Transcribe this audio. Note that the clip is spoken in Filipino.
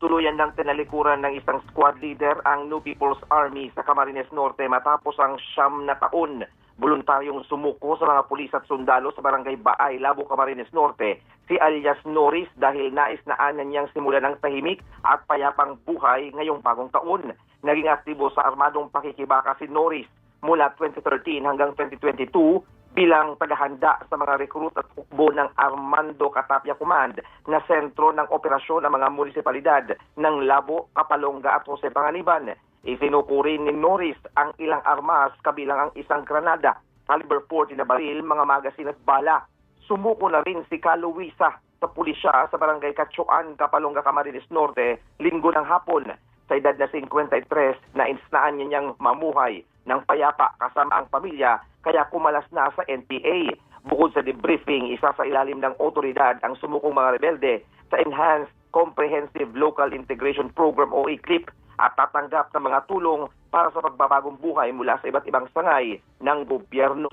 tuluyan ng tinalikuran ng isang squad leader ang New People's Army sa Camarines Norte matapos ang siyam na taon voluntaryong sumuko sa mga pulis at sundalo sa barangay Baay, Labo, Camarines Norte, si alias Norris dahil nais na anan niyang simulan ng tahimik at payapang buhay ngayong bagong taon. Naging aktibo sa armadong pakikibaka si Norris mula 2013 hanggang 2022 bilang tagahanda sa mga recruit at hukbo ng Armando Catapia Command na sentro ng operasyon ng mga munisipalidad ng Labo, Kapalonga at Jose Panganiban. Isinukuri ni Norris ang ilang armas kabilang ang isang granada, caliber 40 na baril, mga magasin at bala. Sumuko na rin si Kaluisa sa pulisya sa barangay Katsuan, Kapalonga, Camarines Norte, linggo ng hapon. Sa edad na 53, na insnaan niya niyang mamuhay ng payapa kasama ang pamilya kaya kumalas na sa NPA. Bukod sa debriefing, isa sa ilalim ng otoridad ang sumukong mga rebelde sa Enhanced Comprehensive Local Integration Program o ECLIP at tatanggap ng mga tulong para sa pagbabagong buhay mula sa iba't ibang sangay ng gobyerno.